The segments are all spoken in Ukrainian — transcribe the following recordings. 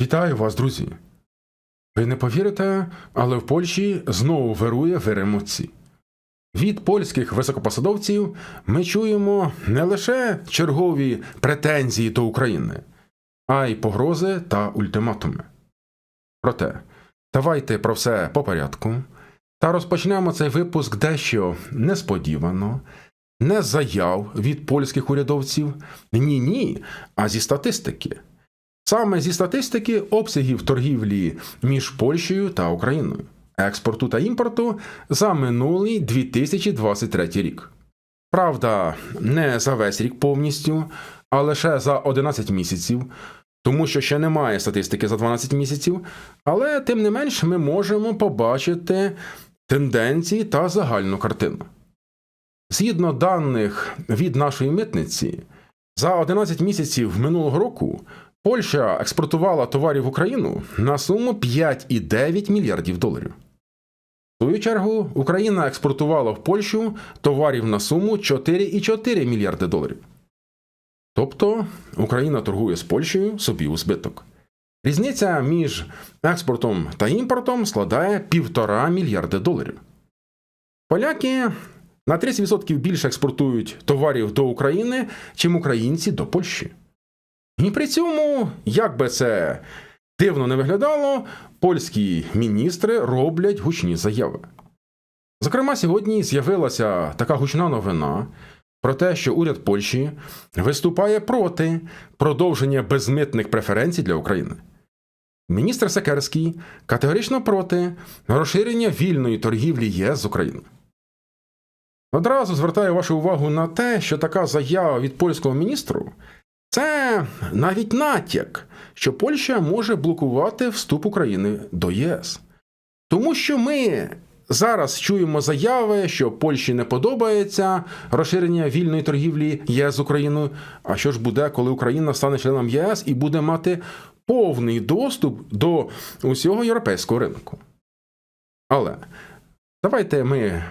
Вітаю вас, друзі! Ви не повірите, але в Польщі знову вирує вир емоцій. Від польських високопосадовців ми чуємо не лише чергові претензії до України, а й погрози та ультиматуми. Проте, давайте про все по порядку та розпочнемо цей випуск дещо несподівано, не з заяв від польських урядовців, ні ні, а зі статистики. Саме зі статистики обсягів торгівлі між Польщею та Україною, експорту та імпорту за минулий 2023 рік. Правда, не за весь рік повністю, а лише за 11 місяців, тому що ще немає статистики за 12 місяців, але тим не менш ми можемо побачити тенденції та загальну картину. Згідно даних від нашої митниці, за 11 місяців минулого року Польща експортувала товарів в Україну на суму 5,9 мільярдів доларів. В свою чергу, Україна експортувала в Польщу товарів на суму 4,4 мільярди доларів. Тобто Україна торгує з Польщею собі у збиток. Різниця між експортом та імпортом складає 1,5 мільярди доларів. Поляки на 30% більше експортують товарів до України, чим українці до Польщі. І при цьому, як би це дивно не виглядало, польські міністри роблять гучні заяви. Зокрема, сьогодні з'явилася така гучна новина про те, що уряд Польщі виступає проти продовження безмитних преференцій для України. Міністр Секерський категорично проти розширення вільної торгівлі ЄС з Україною. Одразу звертаю вашу увагу на те, що така заява від польського міністру це навіть натяк, що Польща може блокувати вступ України до ЄС. Тому що ми зараз чуємо заяви, що Польщі не подобається розширення вільної торгівлі ЄС з Україною. А що ж буде, коли Україна стане членом ЄС і буде мати повний доступ до усього європейського ринку? Але давайте ми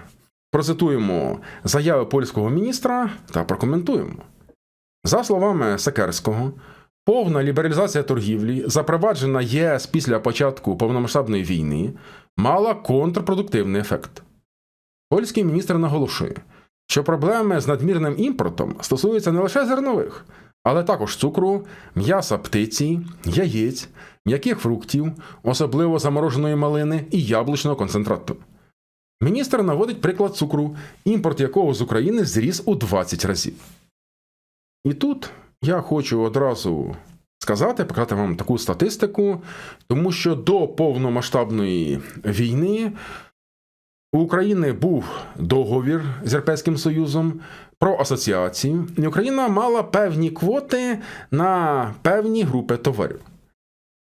процитуємо заяви польського міністра та прокоментуємо. За словами Секерського, повна лібералізація торгівлі, запроваджена ЄС після початку повномасштабної війни, мала контрпродуктивний ефект. Польський міністр наголошує, що проблеми з надмірним імпортом стосуються не лише зернових, але також цукру, м'яса птиці, яєць, м'яких фруктів, особливо замороженої малини і яблучного концентрату. Міністр наводить приклад цукру, імпорт якого з України зріс у 20 разів. І тут я хочу одразу сказати, показати вам таку статистику, тому що до повномасштабної війни у України був договір з Європейським Союзом про асоціацію, і Україна мала певні квоти на певні групи товарів.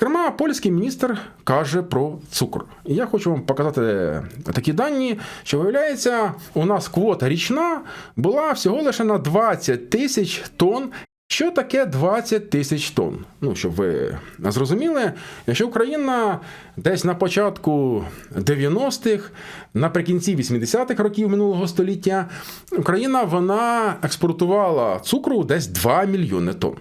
Зокрема, польський міністр каже про цукор. І я хочу вам показати такі дані, що виявляється, у нас квота річна була всього лише на 20 тисяч тонн. Що таке 20 тисяч тонн? Ну, щоб ви зрозуміли, якщо Україна десь на початку 90-х, наприкінці 80-х років минулого століття, Україна вона експортувала цукру десь 2 мільйони тонн.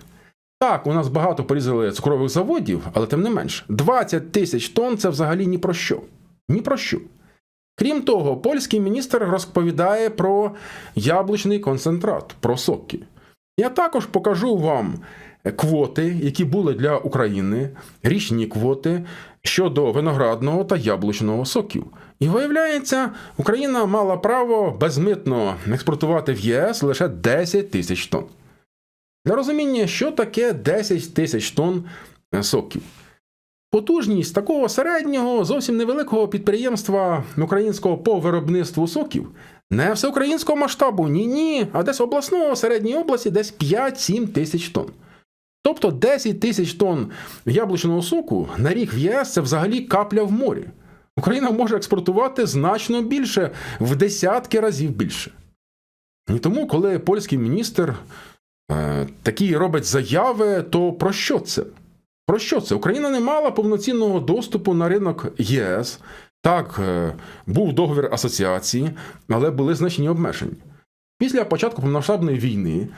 Так, у нас багато порізали цукрових заводів, але тим не менш, 20 тисяч тонн це взагалі ні про що. Ні про що. Крім того, польський міністр розповідає про яблучний концентрат, про соки. Я також покажу вам квоти, які були для України, річні квоти щодо виноградного та яблучного соків. І виявляється, Україна мала право безмитно експортувати в ЄС лише 10 тисяч тонн. Для розуміння, що таке 10 тисяч тонн соків. Потужність такого середнього, зовсім невеликого підприємства українського по виробництву соків не всеукраїнського масштабу, ні, ні, а десь обласного середньої області десь 5-7 тисяч тонн. Тобто 10 тисяч тонн яблучного соку на рік в ЄС це взагалі капля в морі. Україна може експортувати значно більше, в десятки разів більше. І тому, коли польський міністр е, такі робить заяви, то про що це? Про що це? Україна не мала повноцінного доступу на ринок ЄС. Так, е, був договір асоціації, але були значні обмеження. Після початку повномасштабної війни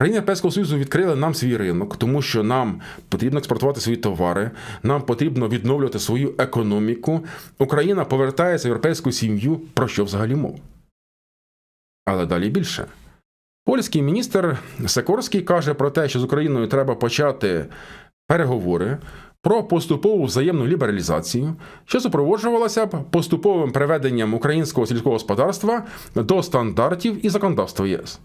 Країни Європейського Союзу відкрили нам свій ринок, тому що нам потрібно експортувати свої товари, нам потрібно відновлювати свою економіку. Україна повертається в європейську сім'ю. Про що взагалі мова? Але далі більше. Польський міністр Секорський каже про те, що з Україною треба почати переговори про поступову взаємну лібералізацію, що супроводжувалася б поступовим приведенням українського сільського господарства до стандартів і законодавства ЄС.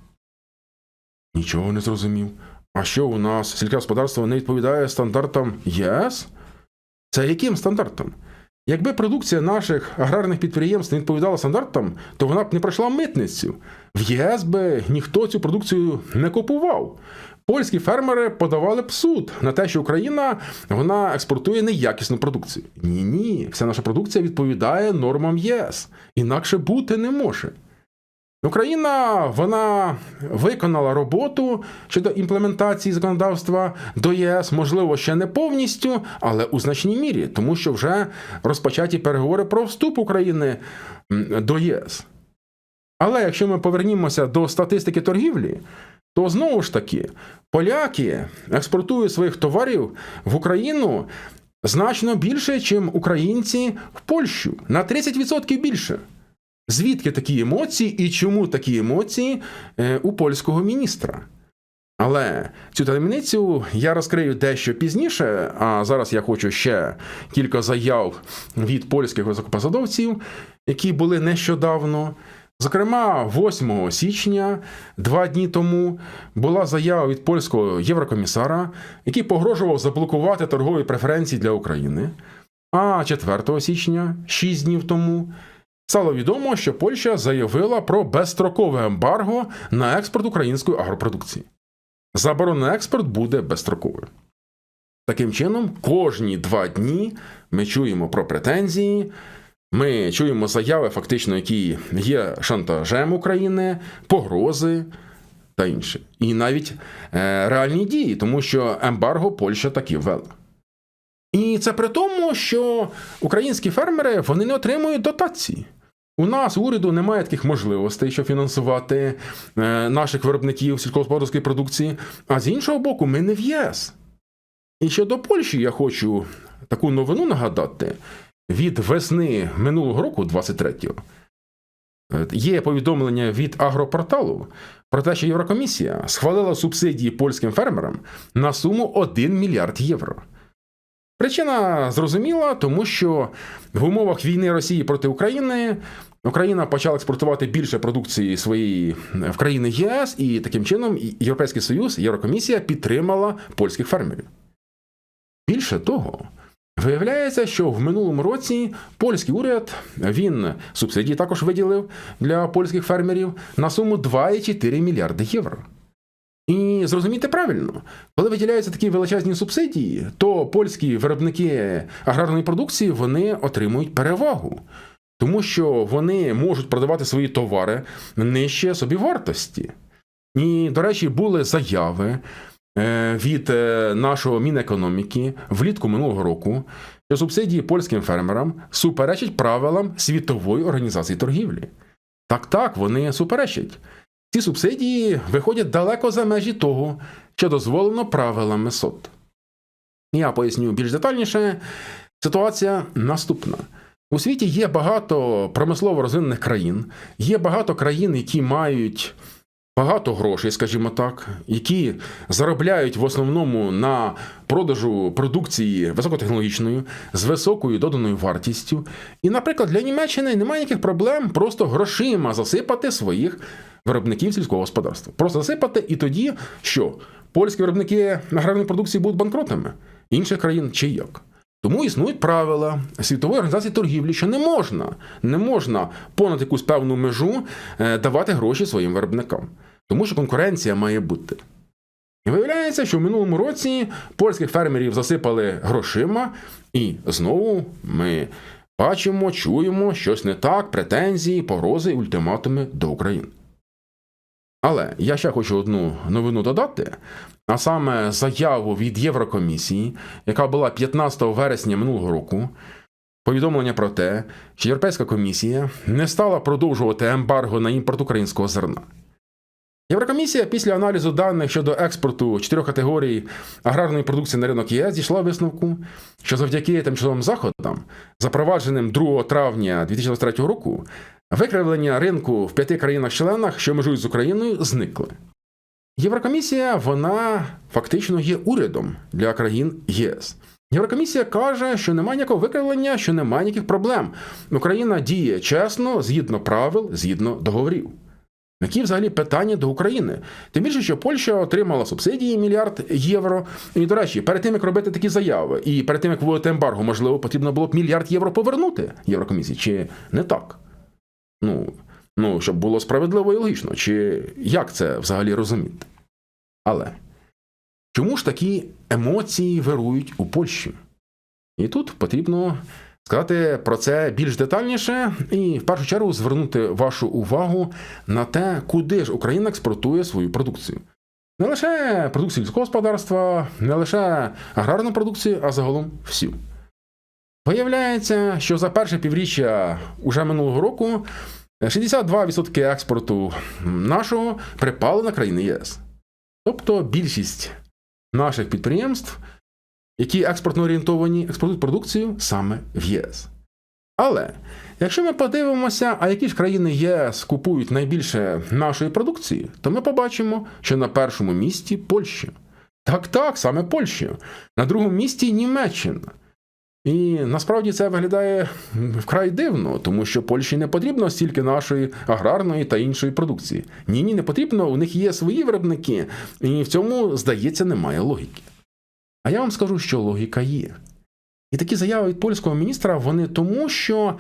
Нічого не зрозумів. А що у нас сільське господарство не відповідає стандартам ЄС? Це яким стандартам? Якби продукція наших аграрних підприємств не відповідала стандартам, то вона б не пройшла митницю. В ЄС би ніхто цю продукцію не купував. Польські фермери подавали б суд на те, що Україна вона експортує неякісну продукцію. Ні, ні, вся наша продукція відповідає нормам ЄС. Інакше бути не може. Україна вона виконала роботу щодо імплементації законодавства до ЄС, можливо, ще не повністю, але у значній мірі, тому що вже розпочаті переговори про вступ України до ЄС. Але якщо ми повернімося до статистики торгівлі, то знову ж таки поляки експортують своїх товарів в Україну значно більше, ніж українці в Польщу на 30% більше. Звідки такі емоції і чому такі емоції е, у польського міністра? Але цю таємницю я розкрию дещо пізніше. А зараз я хочу ще кілька заяв від польських високопосадовців, які були нещодавно. Зокрема, 8 січня, два дні тому, була заява від польського єврокомісара, який погрожував заблокувати торгові преференції для України. А 4 січня, 6 днів тому, стало відомо, що Польща заявила про безстрокове ембарго на експорт української агропродукції. Заборона на експорт буде безстроковою. Таким чином, кожні два дні ми чуємо про претензії. Ми чуємо заяви, фактично, які є шантажем України, погрози та інше. І навіть е, реальні дії, тому що ембарго Польща таки ввела. І це при тому, що українські фермери вони не отримують дотації. У нас уряду немає таких можливостей, щоб фінансувати е, наших виробників сільськогосподарської продукції. А з іншого боку, ми не в ЄС. І щодо Польщі я хочу таку новину нагадати від весни минулого року, 23-го, є повідомлення від агропорталу про те, що Єврокомісія схвалила субсидії польським фермерам на суму 1 мільярд євро. Причина зрозуміла, тому що в умовах війни Росії проти України Україна почала експортувати більше продукції своєї в країни ЄС, і таким чином Європейський Союз, Єврокомісія підтримала польських фермерів. Більше того, Виявляється, що в минулому році польський уряд він субсидії також виділив для польських фермерів на суму 2,4 мільярди євро. І зрозумійте правильно, коли виділяються такі величезні субсидії, то польські виробники аграрної продукції вони отримують перевагу, тому що вони можуть продавати свої товари нижче собівартості. І, до речі, були заяви Е, від е, нашого Мінекономіки влітку минулого року, що субсидії польським фермерам суперечать правилам світової організації торгівлі. Так, так, вони суперечать. Ці субсидії виходять далеко за межі того, що дозволено правилами СОТ. Я поясню більш детальніше. Ситуація наступна. У світі є багато промислово розвинених країн, є багато країн, які мають багато грошей, скажімо так, які заробляють в основному на продажу продукції високотехнологічної з високою доданою вартістю. І, наприклад, для Німеччини немає ніяких проблем просто грошима засипати своїх виробників сільського господарства. Просто засипати, і тоді що? Польські виробники аграрної продукції будуть банкротами інших країн чи як. Тому існують правила світової організації торгівлі, що не можна не можна понад якусь певну межу е, давати гроші своїм виробникам, тому що конкуренція має бути. І виявляється, що в минулому році польських фермерів засипали грошима, і знову ми бачимо, чуємо щось не так, претензії, погрози і ультиматуми до України. Але я ще хочу одну новину додати, а саме заяву від Єврокомісії, яка була 15 вересня минулого року. Повідомлення про те, що Європейська комісія не стала продовжувати ембарго на імпорт українського зерна. Єврокомісія після аналізу даних щодо експорту чотирьох категорій аграрної продукції на ринок ЄС дійшла висновку, що завдяки тимчасовим заходам, запровадженим 2 травня 2023 року, викривлення ринку в п'яти країнах-членах, що межують з Україною, зникли. Єврокомісія вона фактично є урядом для країн ЄС. Єврокомісія каже, що немає ніякого викривлення, що немає ніяких проблем. Україна діє чесно, згідно правил, згідно договорів. Які взагалі питання до України? Тим більше, що Польща отримала субсидії мільярд євро. І, до речі, перед тим як робити такі заяви, і перед тим як вводити ембарго, можливо, потрібно було б мільярд євро повернути Єврокомісії, чи не так? Ну, ну, щоб було справедливо і логічно, чи як це взагалі розуміти? Але чому ж такі емоції вирують у Польщі? І тут потрібно сказати про це більш детальніше і в першу чергу звернути вашу увагу на те, куди ж Україна експортує свою продукцію. Не лише продукцію людського господарства, не лише аграрну продукцію, а загалом всю. Виявляється, що за перше півріччя уже минулого року 62% експорту нашого припали на країни ЄС. Тобто більшість наших підприємств, які експортно орієнтовані, експортують продукцію саме в ЄС. Але якщо ми подивимося, а які ж країни ЄС купують найбільше нашої продукції, то ми побачимо, що на першому місці Польща. Так, так, саме Польща. На другому місці Німеччина. І насправді це виглядає вкрай дивно, тому що Польщі не потрібно стільки нашої аграрної та іншої продукції. Ні, ні, не потрібно, у них є свої виробники, і в цьому, здається, немає логіки. А я вам скажу, що логіка є. І такі заяви від польського міністра вони тому, що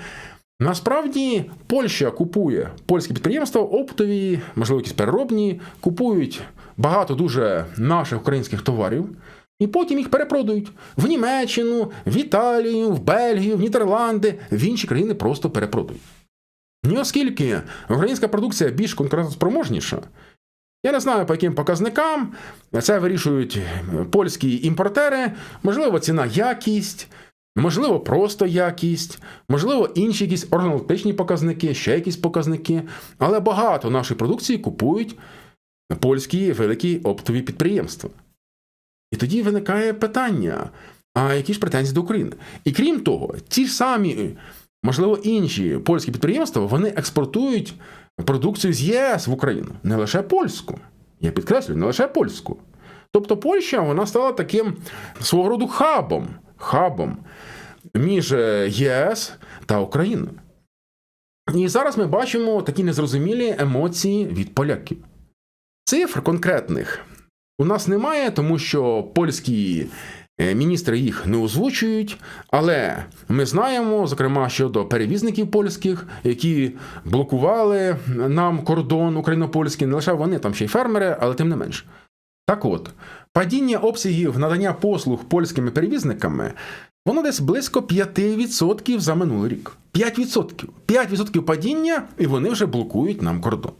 насправді Польща купує польські підприємства, оптові, можливо, якісь переробні, купують багато дуже наших українських товарів. І потім їх перепродають в Німеччину, в Італію, в Бельгію, в Нідерланди, в інші країни просто перепродають. І оскільки українська продукція більш конкурентоспроможніша, я не знаю, по яким показникам це вирішують польські імпортери, можливо, ціна якість, можливо, просто якість, можливо, інші якісь органолептичні показники, ще якісь показники. Але багато нашої продукції купують польські великі оптові підприємства. І тоді виникає питання: а які ж претензії до України? І крім того, ті ж самі, можливо, інші польські підприємства вони експортують продукцію з ЄС в Україну, не лише польську. Я підкреслюю, не лише польську. Тобто Польща вона стала таким свого роду хабом, хабом між ЄС та Україною. І зараз ми бачимо такі незрозумілі емоції від поляків. Цифр конкретних у нас немає, тому що польські міністри їх не озвучують. Але ми знаємо, зокрема, щодо перевізників польських, які блокували нам кордон україно-польський, не лише вони, там ще й фермери, але тим не менш. Так от, падіння обсягів надання послуг польськими перевізниками. Воно десь близько 5% за минулий рік. 5%. 5% падіння, і вони вже блокують нам кордон.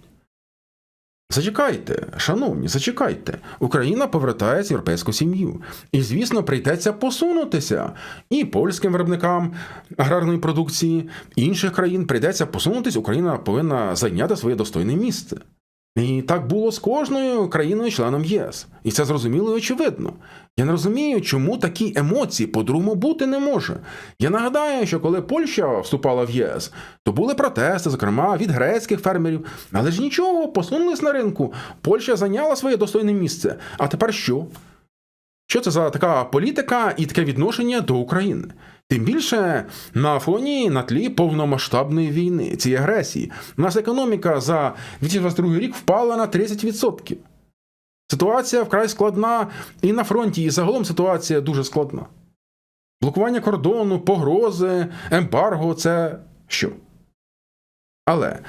Зачекайте, шановні, зачекайте. Україна повертає європейську сім'ю. І, звісно, прийдеться посунутися. І польським виробникам аграрної продукції, інших країн прийдеться посунутися. Україна повинна зайняти своє достойне місце. І так було з кожною країною-членом ЄС. І це зрозуміло і очевидно. Я не розумію, чому такі емоції по-другому бути не може. Я нагадаю, що коли Польща вступала в ЄС, то були протести, зокрема від грецьких фермерів. Але ж нічого, посунулись на ринку. Польща зайняла своє достойне місце. А тепер що? Що це за така політика і таке відношення до України? Тим більше на фоні на тлі повномасштабної війни, цієї агресії, нас економіка за 2022 рік впала на 30%. Ситуація вкрай складна і на фронті, і загалом ситуація дуже складна. Блокування кордону, погрози, ембарго це що? Але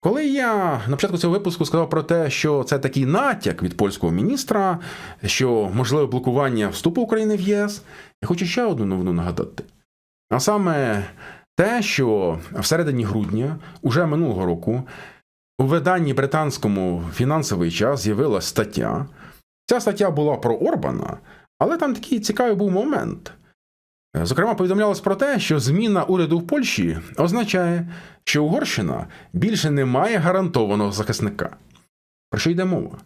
коли я на початку цього випуску сказав про те, що це такий натяк від польського міністра, що можливе блокування вступу України в ЄС, я хочу ще одну новину нагадати. А саме те, що всередині грудня, уже минулого року, у виданні британському фінансовий час з'явилася стаття. Ця стаття була про Орбана, але там такий цікавий був момент. Зокрема, повідомлялось про те, що зміна уряду в Польщі означає, що Угорщина більше не має гарантованого захисника. Про що йде мова?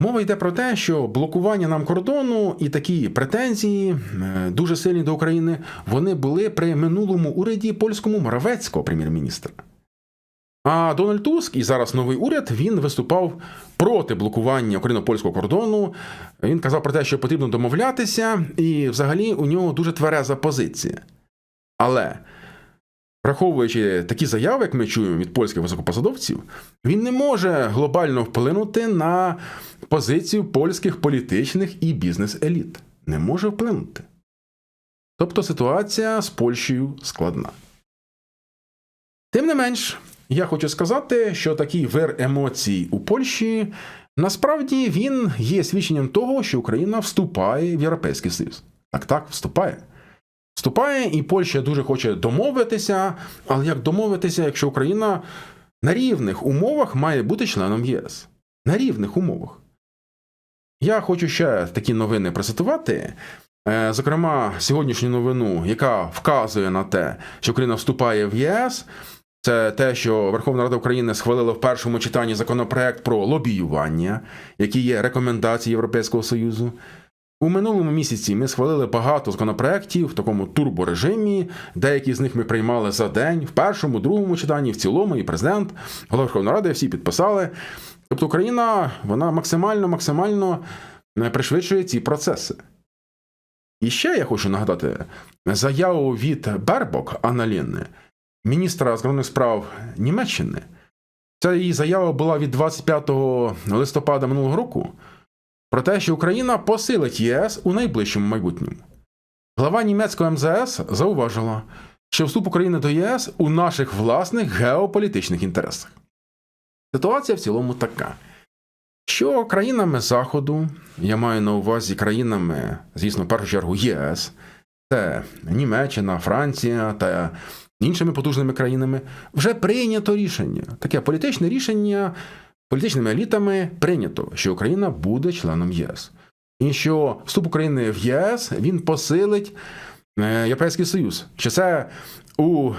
Мова йде про те, що блокування нам кордону і такі претензії е, дуже сильні до України вони були при минулому уряді польському Моравецького прем'єр-міністра. А Дональд Туск і зараз новий уряд він виступав проти блокування україно-польського кордону. Він казав про те, що потрібно домовлятися, і взагалі у нього дуже твереза позиція. Але враховуючи такі заяви, як ми чуємо від польських високопосадовців, він не може глобально вплинути на позицію польських політичних і бізнес-еліт. Не може вплинути. Тобто ситуація з Польщею складна. Тим не менш, я хочу сказати, що такий вир емоцій у Польщі насправді він є свідченням того, що Україна вступає в Європейський Союз. Так, так, вступає. Вступає, і Польща дуже хоче домовитися, але як домовитися, якщо Україна на рівних умовах має бути членом ЄС? На рівних умовах. Я хочу ще такі новини процитувати. Е, Зокрема, сьогоднішню новину, яка вказує на те, що Україна вступає в ЄС, це те, що Верховна Рада України схвалила в першому читанні законопроект про лобіювання, які є рекомендації Європейського Союзу. У минулому місяці ми схвалили багато законопроєктів в такому турборежимі. Деякі з них ми приймали за день, в першому, другому читанні, в цілому, і президент, голова Верховної Ради всі підписали. Тобто Україна вона максимально максимально е, пришвидшує ці процеси. І ще я хочу нагадати заяву від Бербок Аналіни, міністра закордонних справ Німеччини. Ця її заява була від 25 листопада минулого року про те, що Україна посилить ЄС у найближчому майбутньому. Глава німецького МЗС зауважила, що вступ України до ЄС у наших власних геополітичних інтересах. Ситуація в цілому така, що країнами Заходу, я маю на увазі країнами, звісно, в першу чергу ЄС, це Німеччина, Франція та іншими потужними країнами, вже прийнято рішення. Таке політичне рішення політичними елітами прийнято, що Україна буде членом ЄС. І що вступ України в ЄС він посилить е, Європейський Союз, що це у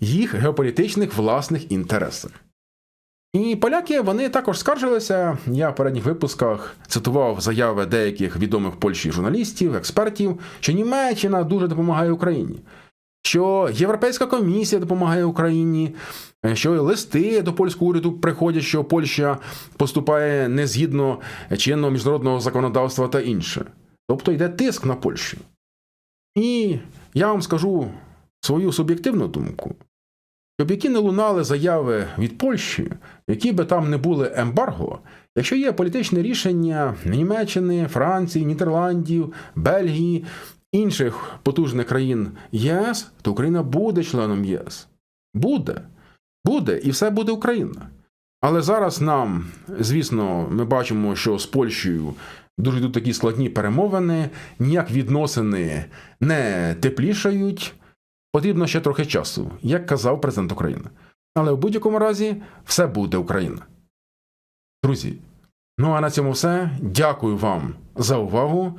їх геополітичних власних інтересах. І поляки вони також скаржилися. Я в передніх випусках цитував заяви деяких відомих Польщі журналістів, експертів, що Німеччина дуже допомагає Україні, що Європейська комісія допомагає Україні, що листи до польського уряду приходять, що Польща поступає не згідно чинного міжнародного законодавства та інше. Тобто йде тиск на Польщу. І я вам скажу свою суб'єктивну думку. Щоб які не лунали заяви від Польщі, які би там не були ембарго, якщо є політичне рішення Німеччини, Франції, Нідерландів, Бельгії, інших потужних країн ЄС, то Україна буде членом ЄС. Буде. Буде, і все буде Україна. Але зараз нам, звісно, ми бачимо, що з Польщею дуже йдуть такі складні перемовини, ніяк відносини не теплішають. Потрібно ще трохи часу, як казав президент України. Але в будь-якому разі все буде Україна. Друзі, ну а на цьому все. Дякую вам за увагу